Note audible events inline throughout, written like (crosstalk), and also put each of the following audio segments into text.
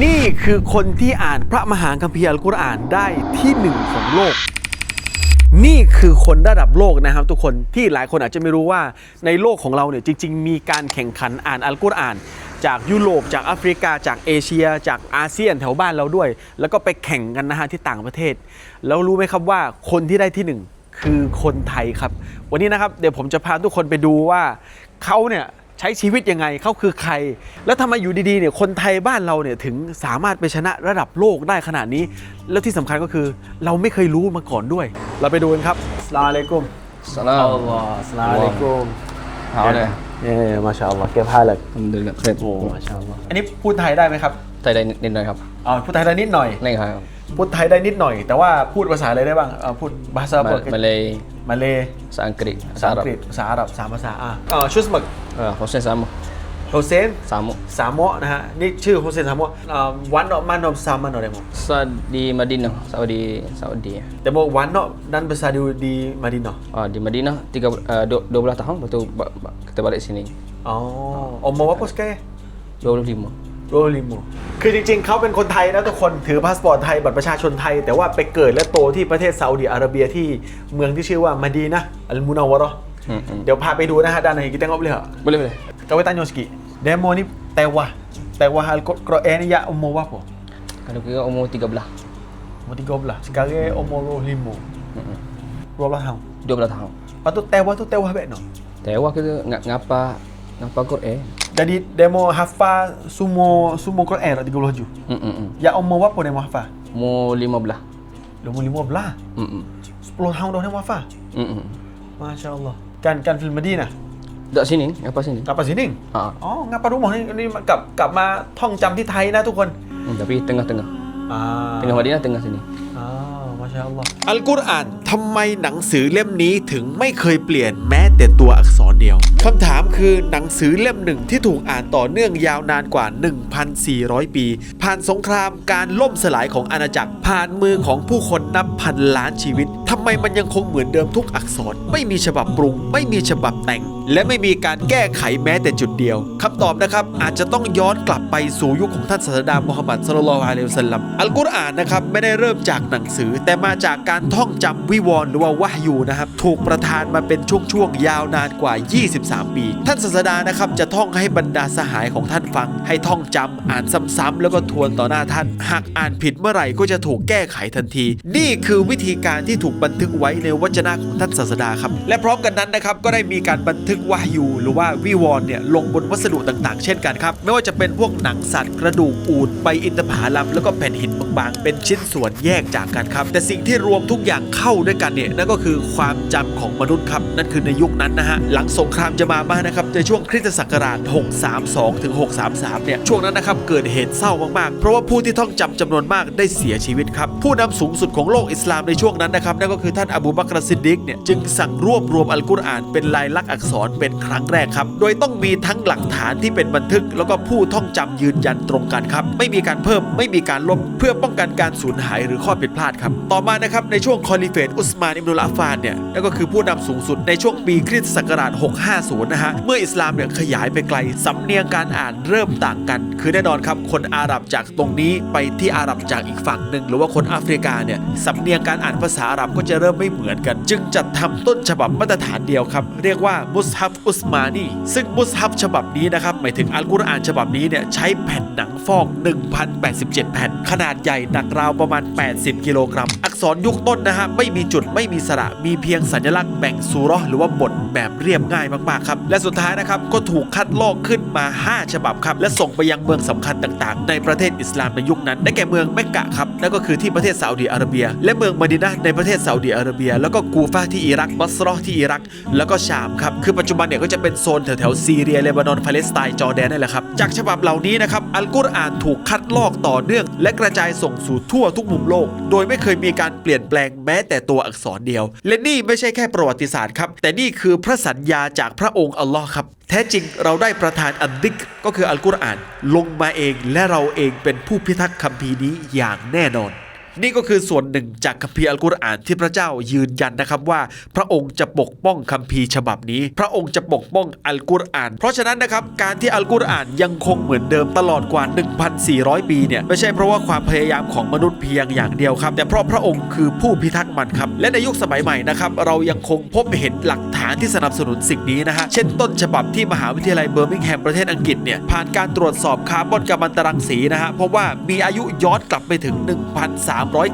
นี่คือคนที่อ่านพระมหาคัมภีร์อัลกุรอานได้ที่หนึ่งของโลก นี่คือคนระดับโลกนะครับ ทุกคนที่หลายคนอาจจะไม่รู้ว่าในโลกของเราเนี่ยจริง ๆ มีการแข่งขันอ่านอัลกุรอาน จากยุโรปจากแอฟริกา จากเอเชีย จากอาเซียนแถวบ้านเราด้วย แล้วก็ไปแข่งกันนะฮะที่ต่างประเทศ แล้วรู้ไหมครับว่าคนที่ได้ที่หนึ่งคือคนไทยครับ วันนี้นะครับเดี๋ยวผมจะพาทุกคนไปดูว่าเขาเนี่ย ช้ชีวิตยังไงเขาคือใคร แล้วทำไมอยู่ดีๆเนี่ยคนไทยบ้านเราเนี่ยถึงสามารถไปชนะระดับโลกได้ขนาดนี้ แล้วที่สำคัญก็คือเราไม่เคยรู้มาก่อนด้วย เราไปดูกันครับสลาอะลัยกุม Salam. อัลลอฮ์สลาอะลัยกุม Hao đây. เอ่มาชาอัลลอฮ์เก็บผ้าเลย Alhamdulillah. Khair. โอ้มาชาอัลลอฮ์อันนี้พูดไทยได้ไหมครับ Tay đây nên đây ครับอ๋อพูดไทยได้นิดหน่อยนี่ครับ พูดไทยได้นิดหน่อย แต่ว่าพูดภาษาอะไรได้บ้างเอาพูดภาษามาโปรตุเกสมาเลยมาเลยภาษาอังกฤษภาษาอังกฤษภาษาอาหรับสามภาษาอะเอ่อชุสมักเออโฮเซนซามโฮเซนสามสามโมะนะฮะนี่ชื่อโฮเซนสามโมะเอ่อวันเนาะมันเนาะซามันเนาะได้มั้งซาดีมาดิน ah Saudi Saudi แต่โมวันเนาะนั้นภาษาดูดีมาดินเนาะ oh, di Madinah 3 uh, 12 tahun lepas tu ba- ba- kita balik sini อ๋ออมมาว่าโปสเก25 โรลิโมคือจริงๆ เขาเป็นคนไทยนะทุกคนถือพาสปอร์ตไทยบัตรประชาชนไทย แต่ว่าไปเกิดและโตที่ประเทศซาอุดิอาระเบียที่เมืองที่ชื่อว่ามาดีนะอัลมุนาวะเราะห์ Hmm, hmm. เดี๋ยวพาไปดูนะฮะด้านในกิตงอบเลยเหรอ boleh boleh Kau tanya sikit. Demo ni tewah. Tewah Al-Quran ni ya umur berapa? kalau kira umur 13 Umur 13. Sekarang umur 25. Hmm, 12 tahun. 12 tahun Lepas tu tewah tu tewah baik no. Tewa kita ng- ngapa ngapa Quran Jadi demo hafal semua semua Quran tak 30 ju. hmm, hmm, hmm. Ya umur berapa demo hafal? umur 15 Umur 15. hmm, hmm. 10 tahun dah demo hafal. Hmm, hmm. Masya-Allah. Kan kan film Madinah. Dekat sini ngapa sini กลับมาสินิ่ง ha อ๋องาปารุหมอนี่นี่กลับกลับมาท่องจำที่ไทยนะทุกคน hmm, tapi tengah-tengah อ่า tengah Madinah tengah sini อ่าม ทำไมหนังสือเล่มนี้ถึงไม่เคยเปลี่ยนแม้แต่ตัวอักษรเดียวคำถามคือหนังสือเล่มหนึ่งที่ถูกอ่านต่อเนื่องยาวนานกว่า 1,400 ปี ผ่านสงครามการล่มสลายของอาณาจักร ผ่านมือของผู้คนนับพันล้านชีวิตทำไมมันยังคงเหมือนเดิมทุกอักษร ไม่มีฉบับปรุง ไม่มีฉบับแต่ง และไม่มีการแก้ไขแม้แต่จุดเดียวคำตอบนะครับ อาจจะต้องย้อนกลับไปสู่ยุคของท่านศาสดามุฮัมหมัดสุลลัลลอฮุอะลัยฮิวสัลลัมอัลกุรอานนะครับไม่ได้เริ่มจากหนังสือ แต่มาจากการท่องจำวิวรหรือว่าวะยูนะครับถูกประทานมาเป็นช่วงๆยาวนานกว่า 23 ปี ท่านศาสดานะครับจะท่องให้บรรดาสหายของท่านฟัง ให้ท่องจำอ่านซ้ำๆแล้วก็ทวนต่อหน้าท่าน หากอ่านผิดเมื่อไหร่ก็จะถูกแก้ไขทันที นี่คือวิธีการที่ถูกบันทึกไว้ในวจนะของท่านศาสดาครับและพร้อมกันนั้นนะครับก็ได้มีการบันทึกวะยูหรือว่าวิวรเนี่ยลงบนวัสดุต่างๆ เช่นกันครับไม่ว่าจะเป็นพวกหนังสัตว์กระดูกอูฐใบอินทผลัมแล้วก็แผ่นหินบางๆ เป็นชิ้นส่วนแยกจากกันครับแต่สิ่งที่รวมทุกอย่างเข้าด้วยกันเนี่ยนั่นก็คือความจำของมนุษย์ครับนั่นคือในยุคนั้นนะฮะหลังสงครามจะมาบ้างนะครับในช่วงคริสตศักราช 632 ถึง 633 เนี่ยช่วงนั้นนะครับเกิดเหตุเศร้ามากๆ เพราะว่าผู้ที่ท่องจำจำนวนมากได้เสียชีวิตครับผู้นำสูงสุดของโลกอิสลามในช่วงนั้นนะครับนั่นก็คือท่านอบูบักรซิดดิกเนี่ยจึงสั่งรวบรวมอัลกุรอานเป็นลายลักษณ์อักษรเป็นครั้งแรกครับโดยต้องมีทั้งหลักฐานที่เป็นบันทึก แล้วก็ผู้ท่องจำยืนยันตรงกันครับไม่มีการเพิ่มไม่มีการลบเพื่อป้องกันการสูญหายหรือข้อผิดพลาดครับต่อมานะครับในช่วงคอลิเฟตอุุสมานอิบนุลอาฟานเนี่ยนั่นก็คือผู้นำสูงสุดในช่วงปีคริสตศักราช 650 นะฮะ เมื่ออิสลามเนี่ยขยายไปไกล สำเนียงการอ่านเริ่มต่างกัน คือแน่นอนครับ คนอาหรับจากตรงนี้ไปที่อาหรับจากอีกฝั่งหนึ่ง หรือว่าคนแอฟริกาเนี่ย สำเนียงการอ่านภาษาอาหรับก็จะเริ่มไม่เหมือนกัน จึงจัดทำต้นฉบับมาตรฐานเดียวครับ เรียกว่ามุสฮัฟอุสมานี ซึ่งมุสฮัฟฉบับนี้นะครับ หมายถึงอัลกุรอานฉบับนี้เนี่ยใช้แผ่นหนังฟอก1,087 แผ่น ขนาดใหญ่หนักราวประมาณ 80 กิโลกรัม อักษรยุคต้นนะฮะไม่มีจุดไม่มีสระมีเพียงสัญลักษณ์แบ่งซูราะห์หรือว่าบทแบบเรียบง่ายมากๆครับและสุดท้ายนะครับก็ถูกคัดลอกขึ้นมา 5 ฉบับครับและส่งไปยังเมืองสำคัญต่างๆ ในประเทศอิสลามในยุคนั้น ได้แก่เมืองเมกกะครับนั่นก็คือที่ประเทศซาอุดิอาระเบีย และเมืองมดินะในประเทศซาอุดิอาระเบีย แล้วก็กูฟาที่อิรักบัสรอที่อิรัก แล้วก็ชามครับคือปัจจุบันเนี่ยก็จะเป็นโซนแถวๆซีเรียเลบานอนปาเลสไตน์จอร์แดนนี่แหละครับจากฉบับเหล่านี้นะครับอัลกุรอานถูกคัดลอกต่อเนื่อง และกระจายส่งสู่ทั่วทุกมุมโลก โดยไม่เคยมีการเปลี่ยนแปลงแม้แต่ตัวัวอักษรเดียว และนี่ไม่ใช่แค่ประวัติศาสตร์ครับ แต่นี่คือพระสัญญาจากพระองค์อัลลอฮ์ครับ แท้จริงเราได้ประทานอัลดิกก็คืออัลกุรอานลงมาเองและเราเองเป็นผู้พิทักษ์คัมภีร์นี้อย่างแน่นอน นี่ก็คือส่วนหนึ่งจากคัมภีร์อัลกุรอานที่พระเจ้ายืนยันนะครับว่า พระองค์จะปกป้องคัมภีร์ฉบับนี้ พระองค์จะปกป้องอัลกุรอาน เพราะฉะนั้นนะครับการที่อัลกุรอานยังคงเหมือนเดิมตลอดกว่า 1,400 ปีเนี่ยไม่ใช่เพราะว่าความพยายามของมนุษย์เพียงอย่างเดียวครับ แต่เพราะพระองค์คือผู้พิทักษ์มันครับและในยุคสมัยใหม่นะครับเรายังคงพบเห็นหลักฐานที่สนับสนุนสิ่งนี้นะฮะเช่นต้นฉบับที่มหาวิทยาลัยเบอร์มิงแฮมประเทศอังกฤษเนี่ยผ่านการตรวจสอบคาร์บอนกัมมันตรังสีนะฮะเพราะว่ามีอายุย้อนกลับไปถึง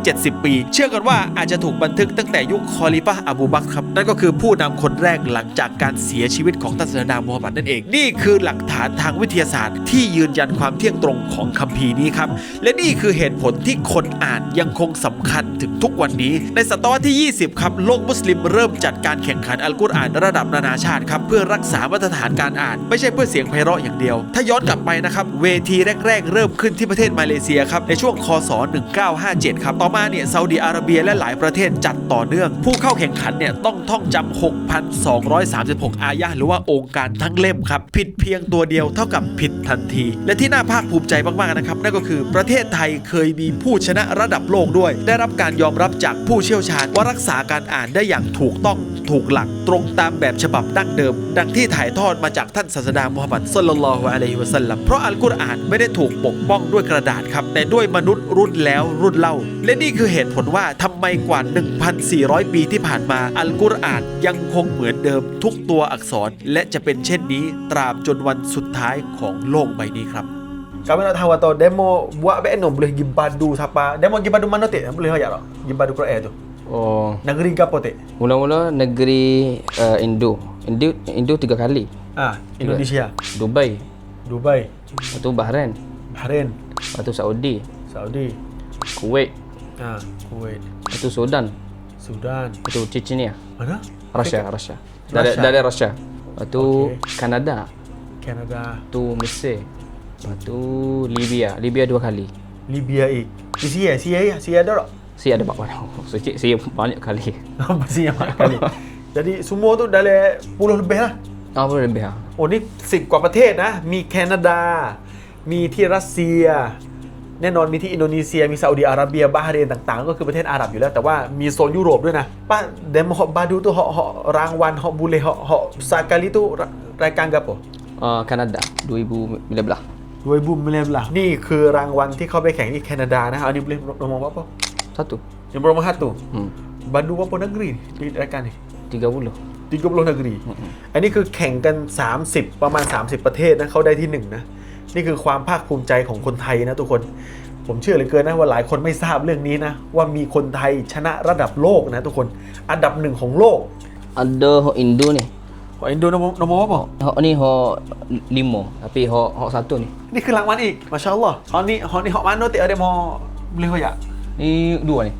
370 ปี เชื่อกันว่าอาจจะถูกบันทึกตั้งแต่ยุคคอลิฟะห์อบูบักครับ นั่นก็คือผู้นำคนแรกหลังจากการเสียชีวิตของท่านศาสดามูฮัมหมัดนั่นเอง นี่คือหลักฐานทางวิทยาศาสตร์ ที่ยืนยันความเที่ยงตรงของคัมภีร์นี้ครับ และนี่คือเหตุผลที่คนอ่านยังคงสำคัญถึงทุกวันนี้ ในศตวรรษที่ 20 ครับ โลกมุสลิมเริ่มจัดการแข่งขันอัลกุรอานระดับนานาชาติครับ เพื่อรักษามาตรฐานการอ่าน ไม่ใช่เพื่อเสียงไพเราะอย่างเดียว ถ้าย้อนกลับไปนะครับ เวทีแรก ๆ เริ่มขึ้นที่ประเทศมาเลเซียครับ ในช่วงคศ 1957ครับ ต่อมาเนี่ยซาอุดิอาระเบียและหลายประเทศจัดต่อเนื่อง ผู้เข้าแข่งขันเนี่ยต้องท่องจำ6,236 อายะห์หรือว่าองค์การทั้งเล่มครับ ผิดเพียงตัวเดียวเท่ากับผิดทันที และที่น่าภาคภูมิใจมากๆนะครับ นั่นก็คือประเทศไทยเคยมีผู้ชนะระดับโลกด้วย ได้รับการยอมรับจากผู้เชี่ยวชาญว่ารักษาการอ่านได้อย่างถูกต้องถูกหลักตรงตามแบบฉบับดั้งเดิม ดังที่ถ่ายทอดมาจากท่านศาสดามุฮัมมัดศ็อลลัลลอฮุอะลัยฮิวะสัลลัมเพราะอัลกุรอานไม่ได้ถูกปกป้องด้วยกระดาษครับ แต่ด้วยมนุษย์รุ่นแล้วรุ่นเล่าและนี่คือเหตุผลว่าทำไมกว่า 1,400 ปีที่ผ่านมาอัลกุรอานยังคงเหมือนเดิมทุกตัวอักษร และจะเป็นเช่นนี้ตราบจนวันสุดท้ายของโลกใบนี้ครับ Kami nak tahu atau demo buat back no boleh pergi padu siapa. Demo pergi padu mana tik? Boleh ayat tak? Pergi padu Quran tu. Oh, Negeri ke apa tik? mula-mula negeri uh, Indo. Indo Indo tiga kali. Ah, Indonesia, Dubai, Dubai, lepas tu Bahrain, Bahrain, lepas tu Saudi, Saudi, Kuwait, ah, Kuwait, lepas tu Sudan, Sudan. lepas tu Chechnya, Mana? Rusia, Rusia. Dari Russia. dari Rusia. Lepas tu Okey. Kanada, Canada, lepas tu Mesir. Lepas tu Libya, Libya dua kali. Libya eh. Di Sia, Sia ya, Sia ada tak? Saya ada banyak. So, cik, saya banyak kali. (laughs) Masih yang banyak kali. Jadi semua tu dalam puluh lebih lah. Ah, boleh lebih ah. โอ้นี่สิบกว่าประเทศนะ มีแคนาดา มีที่รัสเซีย แน่นอนมีที่อินโดนีเซียมีซาอุดิอาระเบียบาฮเรนต่างๆ ก็คือประเทศอาหรับอยู่แล้ว แต่ว่ามีโซนยุโรปด้วยนะป้าเดมฮอบาดูตัวเหาะเหาะรางวัลเหาะบูเลเหาะเหาะซากาลิตุรายการกับผม Uh, Kanada 2015. ด้วยบุมไม่เล่นละนี่คือรางวัลที่เขาไปแข่งที่แคนาดานะอันนี้เล่นโรมว่าปะ Satu. ยังโรมฮัตตุ Hmm. บาดูว่าปน negeri นี่รายการนี่ 30. ติกบโลนกรีอันนี้คือแข่งกัน 30 ประมาณ 30 ประเทศนะเขาได้ที่หนึ่งนะ นี่คือความภาคภูมิใจของคนไทยนะทุกคน ผมเชื่อเหลือเกินนะว่าหลายคนไม่ทราบเรื่องนี้นะ ว่ามีคนไทยชนะระดับโลกนะทุกคน อันดับหนึ่งของโลก Ada hok Indo ni. อินโดนีเซียนว่าบอก Hok ni hok lima. Tapi hok hok satu ni. นี่คือรางวัลอีกมาชาอัลลอฮ์ฮอนี่ฮอนี่ฮอมันโนเตอเดมอเรียกว่าอย่าง Ni dua ni.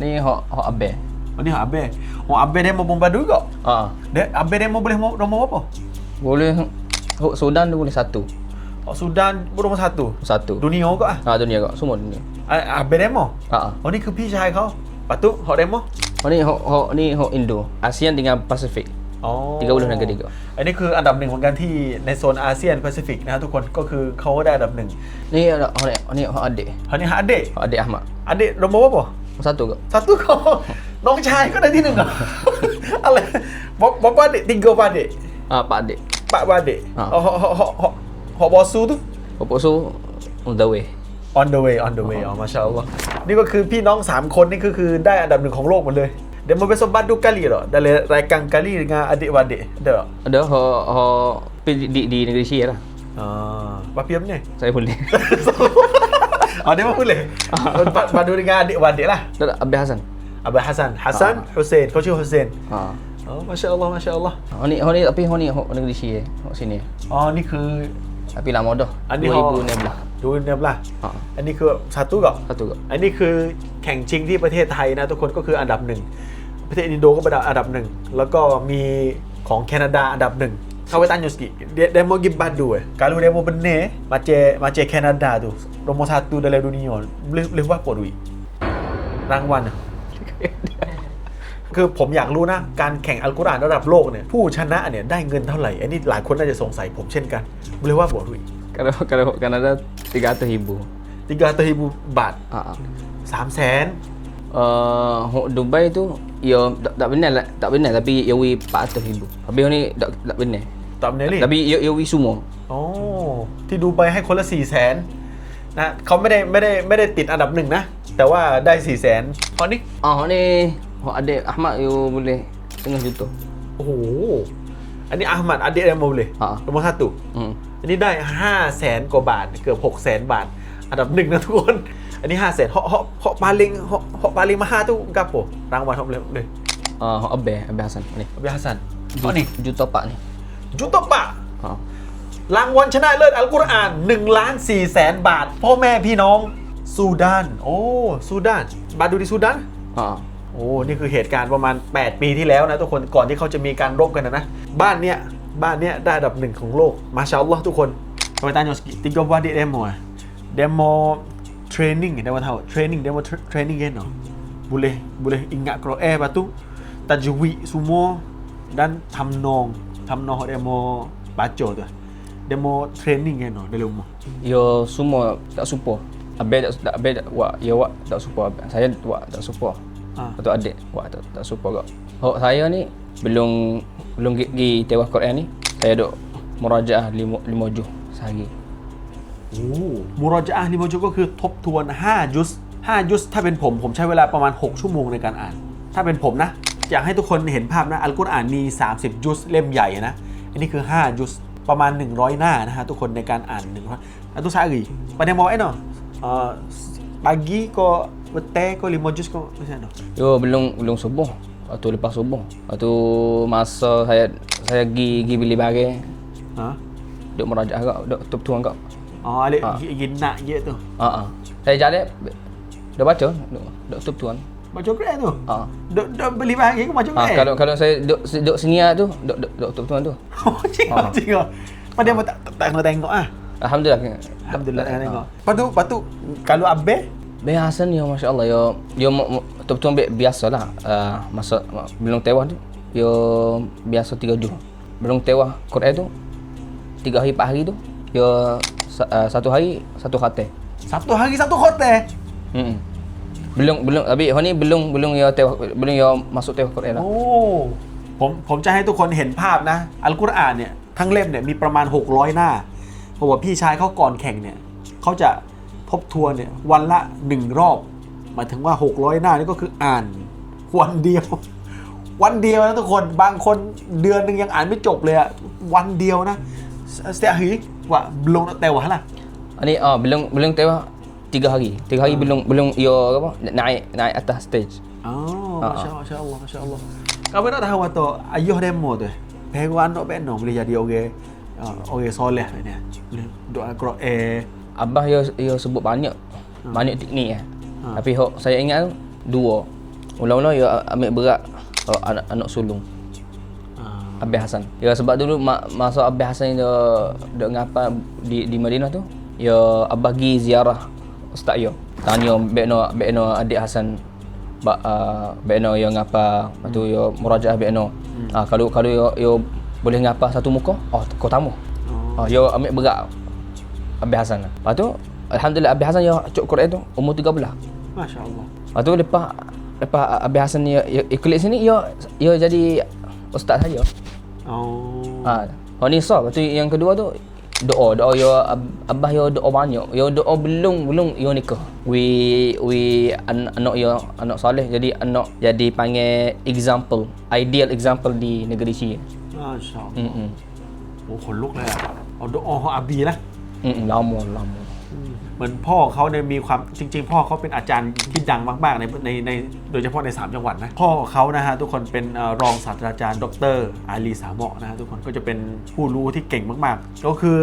Ni hok hok abe. วันนี้ฮออับเบ้ฮออับเบ้เดมอบอมบาดูก็ Ah. เดอับเบ้เดมอ boleh nombor apa Boleh hok Sudan tu boleh satu. Oh, Sudan nombor satu Satu. ดูนิโอก็อะ Ah dunia kau semua dunia. อับเบ้เดมอ Ah. ah. อ๋อนี่คือพี่ชายเขาปัตตุฮอเดมอ Oh ni hok hok ni hok Indo. ASEAN dengan Pasifik. อ๋อ30 negara kau. อันนี้คืออันดับหนึ่งเหมือนกันที่ในโซนอาเซียนแปซิฟิกนะครับทุกคนก็คือเขาได้อันดับหนึ่ง Ni ada hok ni, ni hok adik. อันนี้ฮะอเดะ Hok adik Ahmad. อเดะโรโมวะปะ Satu kau. สาตุก็น้องชายก็ได้ที่หนึ่งเหรออะไรบอกบอกว่าเดะติงโกบาเดะ Ah pak adik. ปะบาเดะอ่าอ๋อฮอฮอฮ อฮอฮอบอซูตุ Bapak su on the way. on the way on the way อ๋อมาชาอัลลอฮ์นี่ก็คือพี่น้อง 3 คนนี่ก็คือได้อันดับหนึ่งของโลกหมดเลยเดมโมเบสบัตดูกาลีเหรอได้เลยรายการกาลีงาอเดะวาเดะเด้อ Ada hok hok tapi di, di, di negeri Syia lah. อ่าบาเปียมเนี่ย Saya boleh. อ๋อเดี๋ยวมาพูดเลยมามาดูงานเดะวันเดะล่ะ Dah tak Abdul Hasan. อับดุลฮัสซันฮัสซันฮุเซนเขาชื่อฮุเซน Ha. อ๋อมาชาอัลลอฮ์มาชาอัลลอฮ์ Oh ni, oh ni tapi oh ni hok negeri Syia. Hok sini. อ๋อ นี่คือ Tapi lama dah. อันนี้เขา 2016. ดูเนี่ยล่ะ Ha. อันนี้คือซาตุก่อน Satu kau. อันนี้คือแข่งชิงที่ประเทศไทยนะ ทุกคนก็คืออันดับหนึ่งประเทศอินโดก็เป็นอันดับหนึ่งแล้วก็มีของแคนาดาอันดับหนึ่งเขาไปตั้งยูสกิเดโมกิบัดดูเว้ยการูเดโมเป็นเน่มาเจมาเจแคนาดาดูโรโมซาตูเดเลดูนิโอเรียกว่าปวดวิรางวัลอะ คือผมอยากรู้นะ การแข่งอัลกุรอานระดับโลกเนี่ยผู้ชนะเนี่ยได้เงินเท่าไหร่ อันนี้หลายคนน่าจะสงสัยผมเช่นกันเรียกว่าบวรุย Kalau kalau Kanada 300 ribu. 300 ribu baht Ha. ha. 3แสน Uh, hok Dubai tu ya tak, tak benar lah, tak benar tapi ya wi 400 ribu. Habis ni tak tak benar. ตามนี้เลย Tapi ya ya wi semua. โอ้ที่ดูไปให้คนละ4 0 0แสนนะเขาไม่ได้ไม่ได้ไม่ได้ติดอันดับหนึ่งนะ แต่ว่าได้4 0 0แสนตอนนี้ Ah hok ni hok adik Ahmad you boleh tengah juta. โอ้โหอันนี้อาหมัดอัดเดเดโมเลยอ่าลงมาคาตุ Hmm. อันนี้ได้5 0 0แสนกว่าบาทเกือบ6 0แสนบาท อันดับหนึ่งนะทุกคน อันนี้5 0 0แสนเหาะเหาะเหาะปาลิงเหาะเหาะปาลิงมาห้าตู้กับโปรางวัลทำเลยเลย Ah hok Abel, Abel Hasan ni. อบิฮัสซันอ๋อนี่ Juta pak ni. จุตปะ Ha. รางวัลชนะเลิศอัลกุรอาน1ล้าน4แสนบาท พ่อแม่พี่น้องซูดาน โอ้ซูดาน บาดูดิซูดาน Ha. โอ้นี่คือเหตุการณ์ประมาณ 8 ปีที่แล้วนะทุกคนก่อนที่เขาจะมีการรบกันนะนะบ้านเนี้ยบ้านเนี้ยได้อันดับหนึ่งของโลกมาชาอัลลอฮ์ทุกคนไปตานยอสกิติกบวาดิเดโมอะเดโมเทรนนิ่งเดโมเท่าเทรนนิ่งเดโมเทรนนิ่ง kan boleh boleh ingat Quran eh lepas tu tajwid semua dan ทำนองทำนอง demo baca tu demo training kan dalam rumah Ya semua tak support. Abel tak tak Abel tak buat, ya buat tak support. Abel. Saya buat tak support. Ah. Lepas tu adik buat tak tak support kak. Hok saya ni belum belum pergi- pergi tewas Quran ni. Saya duk murajaah 5 5 juz sehari. โอ้มูรอจาห์ลิโมจุก็คือทบทวน 5 ยุส5ยุสถ้าเป็นผมผมใช้เวลาประมาณ 6 ชั่วโมงในการอ่าน ถ้าเป็นผมนะ อยากให้ทุกคนเห็นภาพนะ อัลกุรอานมี 30 ยุสเล่มใหญ่นะ อันนี้คือ 5 ยุสประมาณ 100 หน้านะฮะทุกคนในการอ่านหนึ่งร้อยอัตุสารีปะเดมอเอเนาะเอ่อ pagi ko bete ko lima jus ko macam mana? Yo belum belum subuh. Tu lepas subuh. Tu masa saya saya pergi pergi beli barang, Ha? duk merajaah kak, duk tuan kak. Oh, alik Ha. ha. nak je tu. Ha ah. Saya jalan dah baca, duk duk tuan. Baca Quran tu. Ha. Duk duk beli barang ke baca Ah, Quran? kalau kalau saya duk duk senia tu, duk duk duk tuan tu. (laughs) Oh, cik Ha. cik. Pada dia tak tak kena tengok ah. Alhamdulillah. Alhamdulillah kena tengok. Lepas tu, lepas tu kalau Abel Baik Hasan ya Masya Allah ya Dia betul-betul bi- biasa lah uh, Masa belum tewas tu Dia biasa tiga juz Belum tewas Quran tu Tiga hari empat hari tu Dia sa- uh, satu hari Satu khatam satu hari satu hotel. hmm. Belum belum Tapi hari ni belum Belum ya tewas Belum ya masuk tewas Quran โอ้ lah ผมผมจะให้ทุกคนเห็นภาพนะ อัลกุรอานเนี่ยทั้งเล่มเนี่ยมีประมาณ 600 หน้าเพราะว่าพี่ชายเขาก่อนแข่งเนี่ยเขาจะ ทบทวนเนี่ยวันละหนึ่งรอบหมายถึงว่า 600 หน้านี่ก็คืออ่านวันเดียว วันเดียวนะทุกคนบางคนเดือนหนึ่งยังอ่านไม่จบเลยอะวันเดียวนะเสียหิว่าลงแต่ว่าล่ะ Ni ah belum belum tewas Tiga hari Tiga hari belum Belum ya apa Naik Naik atas stage อ๋ออ่ามาชาอัลลอฮ์มาชาอัลลอฮ์มาชาอัลลอฮ์ kau nak tahu atau ayuh demo tu Peguan nak benar boleh jadi orang uh, orang soleh ni boleh doa Quran eh Abah ya ya sebut banyak banyak teknik eh. Ha. Tapi hok saya ingat dua. Mula-mula ya ambil berat oh, anak anak sulung uh, Abah Hasan. Ya sebab dulu ma- masa Abah Hasan dia dia ngapa di di Madinah tu, ya Abah pergi ziarah ustaz yo. Tanya bekno bekno adik Hasan ba uh, bekno yang ngapa lepas tu yo murajaah bekno. Ah kalau kalau yo, yo boleh ngapa satu muka, oh kau tamu. oh. Oh, yo ambil berat Abi Hasan lah. Lepas tu Alhamdulillah Abi Hasan yang cok Quran tu umur 13. Masya-Allah. Lepas tu lepas lepas Abi Hasan ni ya, ikhlas sini ya ya jadi ustaz saja. Oh. Ha. Ha ni sah. Lepas tu yang kedua tu doa doa ya, yo abah yo doa banyak yo doa belum belum yo nikah we we an, anak yo anak soleh jadi anak jadi panggil example ideal example di negeri China. Masya-Allah. mm -mm. oh kholuk lah oh, doa abi lah อะเอาดออาบีนเหมือนพ่อเขาเนี่ยมีความจริง ๆ พ่อเขาเป็นอาจารย์ที่ดังมากๆในในในโดยเฉพาะใน 3 จังหวัดนะพ่อเขานะฮะทุกคนเป็นเอ่อรองศาสตราจารย์ ดรอาลีสามเหมาะนะฮะทุกคนก็จะเป็นผู้รู้ที่เก่งมากๆ ก็คือ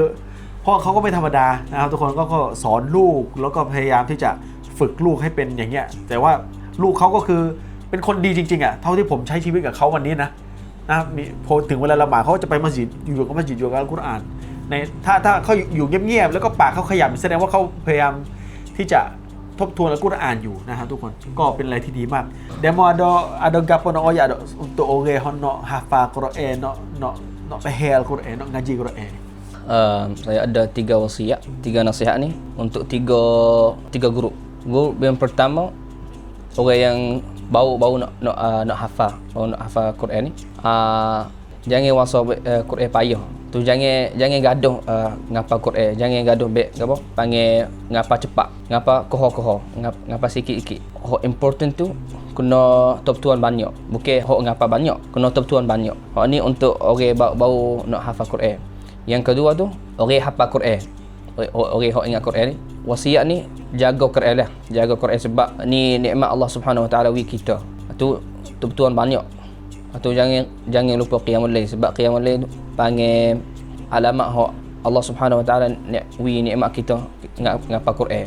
พ่อเขาก็ไม่ธรรมดานะครับทุกคนก็ก็สอนลูกแล้วก็พยายามที่จะฝึกลูกให้เป็นอย่างเงี้ยแต่ว่าลูกเขาก็คือเป็นคนดีจริงๆอะเท่าที่ผมใช้ชีวิตกับเขาวันนี้นะ นะมีพอถึงเวลาละหมาดเขาก็จะไปมัสยิดอยู่กับมัสยิดอยู่กับอัลกุรอาน ในถ้าถ้าเขาอยู่เงียบๆแล้วก็ปากเขาขยับแสดงว่าเขาพยายามที่จะทบทวนและกุรอ่านอยู่นะครับทุกคนก็เป็นอะไรที่ดีมากเดมอดอดกับนอยาดอุตโอเกฮอนเนาะฮาฟากรเอนเนาะเนาะเนาะไปเฮลกรเอเนาะงาจิกรเอ Uh, saya ada tiga wasiat, tiga nasihat ni untuk tiga tiga grup. Grup yang pertama orang yang bau bau nak nak uh, nak hafal, bau nak hafal Quran ni. Uh, jangan wasa uh, Quran payah. Tu jangan jangan gaduh uh, ngapa Quran, jangan gaduh bek apa panggil ngapa cepat, ngapa koho-koho, ngapa, sikit-sikit. Hok important tu kena top tuan banyak. Bukan hok ngapa banyak, kena top tuan banyak. Hok ni untuk orang baru, baru nak hafal Quran. Yang kedua tu orang hafal Quran. Orang hok ingat Quran ni. Wasiat ni jaga Quran lah. Jaga Quran sebab ni nikmat Allah Subhanahu Taala wi kita. Tu top tuan banyak. Atau jangan jangan lupa qiyamul lail sebab qiyamul lail panggil alamat hak Allah Subhanahu Wa Taala ni nikmat kita ngap ngapa Quran.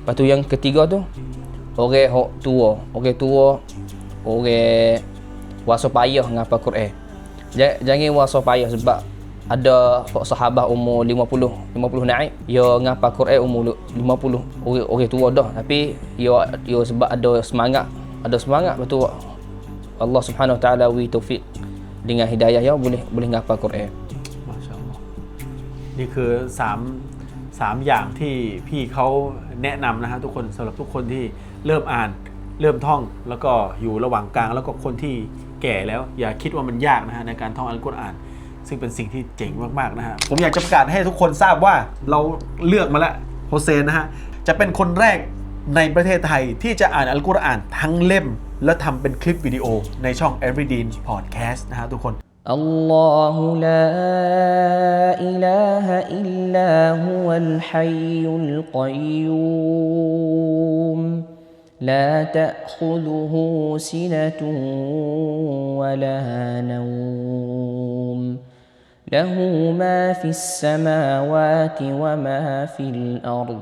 Lepas tu yang ketiga tu orang hak tua, orang tua orang wasa payah ngapa Quran. Ja- Jangan wasa payah sebab ada hak sahabat umur 50 50 naik dia ngapa Quran umur 50 orang orang tua dah tapi dia dia sebab ada semangat ada semangat betul Allah Subhanahu Wa Taala wi taufik dengan hidayah ya boleh boleh ngapa Quran มาชาอัลลอฮ์นี่คือสามสามอย่างที่พี่เขาแนะนำนะฮะทุกคนสำหรับทุกคนที่เริ่มอ่านเริ่มท่องแล้วก็อยู่ระหว่างกลาง แล้วก็คนที่แก่แล้ว อย่าคิดว่ามันยากนะฮะในการท่องอัลกุรอาน ซึ่งเป็นสิ่งที่เจ๋งมากๆนะฮะผมอยากจะประกาศให้ทุกคนทราบว่าเราเลือกมาแล้วโฮเซนนะฮะจะเป็นคนแรก ในประเทศไทยที่จะอ่านอัลกุรอานทั้งเล่ม และทำเป็นคลิปวิดีโอในช่อง Everyday Podcast นะฮะทุกคน الله لا إله إلا هو الحي القيوم لا تأخذه سنة ولا نوم له ما في السماوات وما في الأرض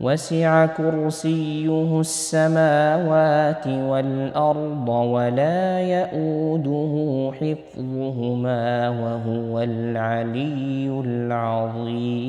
وسع كرسيه السماوات والأرض ولا يؤوده حفظهما وهو العلي العظيم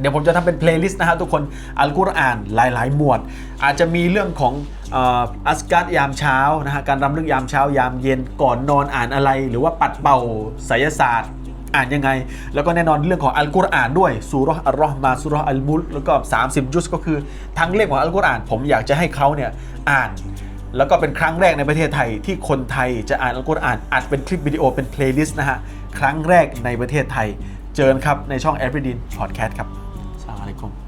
เดี๋ยวผมจะทำเป็นเพลย์ลิสต์นะฮะทุกคนอัลกุรอานหลาย ๆ หมวด อาจจะมีเรื่องของเอ่ออัสการ์ยามเช้านะฮะการรำลึกยามเช้ายามเย็นก่อนนอนอ่านอะไร หรือว่าปัดเป่าไสยศาสตร์ อ่านยังไง แล้วก็แน่นอนเรื่องของอัลกุรอานด้วยซูเราะอัลรอฮ์มาสุราะอัลมุลแล้วก็ 30 ยุสก็คือทั้งเล่มของอัลกุรอาน ผมอยากจะให้เขาเนี่ยอ่าน แล้วก็เป็นครั้งแรกในประเทศไทยที่คนไทยจะอ่านอัลกุรอานอัดเป็นคลิปวิดีโอเป็นเพลย์ลิสต์นะฮะครั้งแรกในประเทศไทย เจอกันครับในช่องแอปเปิลดินพอดแคสต์ครับสวัสดีครับ